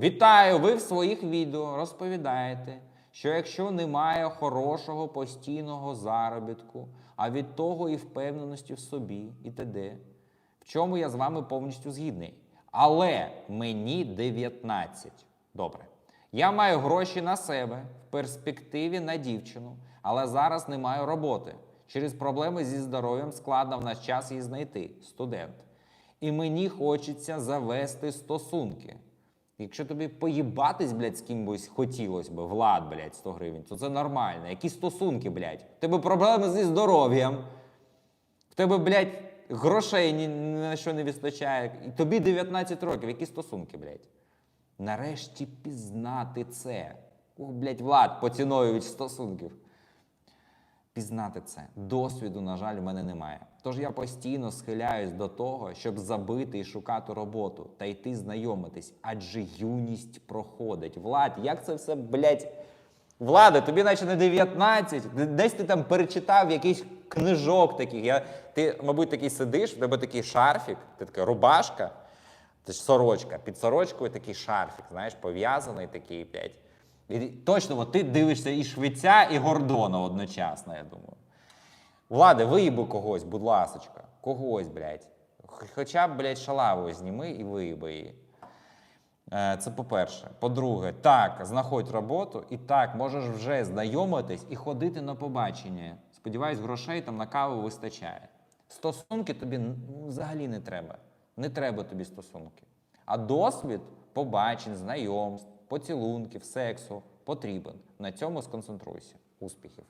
Вітаю! Ви в своїх відео розповідаєте, що якщо немає хорошого постійного заробітку, а від того і впевненості в собі, і т.д., в чому я з вами повністю згідний. Але мені 19. Добре. Я маю гроші на себе, в перспективі на дівчину, але зараз не маю роботи. Через проблеми зі здоров'ям складно в наш час її знайти студент. І мені хочеться завести стосунки. Якщо тобі поїбатись, блядь, з кимось хотілося би, влад, блядь, 100 гривень, то це нормально. Які стосунки, блядь? В тебе проблеми зі здоров'ям. В тебе, блядь, грошей ні, на що не вистачає. І тобі 19 років. Які стосунки, блядь? Нарешті пізнати це. Ух, блядь, Влад, Поцінович стосунків. Пізнати це. Досвіду, на жаль, в мене немає. Тож я постійно схиляюсь до того, щоб забити і шукати роботу та йти знайомитись, адже юність проходить. Влад, як це все, блядь, Влада, тобі наче не 19, десь ти там перечитав якийсь книжок таких. Я, ти, мабуть, такий сидиш, в тебе такий шарфік, ти така рубашка, це ж сорочка, під сорочкою такий шарфік, знаєш, пов'язаний такий, блядь. І точно, от ти дивишся і Швеця, і Гордона одночасно, я думаю. Влади, виїби когось, будь ласочка. Когось, блядь. Хоча б, блядь, шалаву зніми і виїби її. Е, Це по-перше. По-друге, так, знаходь роботу, і так, можеш вже знайомитись і ходити на побачення. Сподіваюсь, грошей там на каву вистачає. Стосунки тобі взагалі не треба. Не треба тобі стосунки. А досвід побачень, знайомств, поцілунків, сексу потрібен. На цьому сконцентруйся. Успіхів!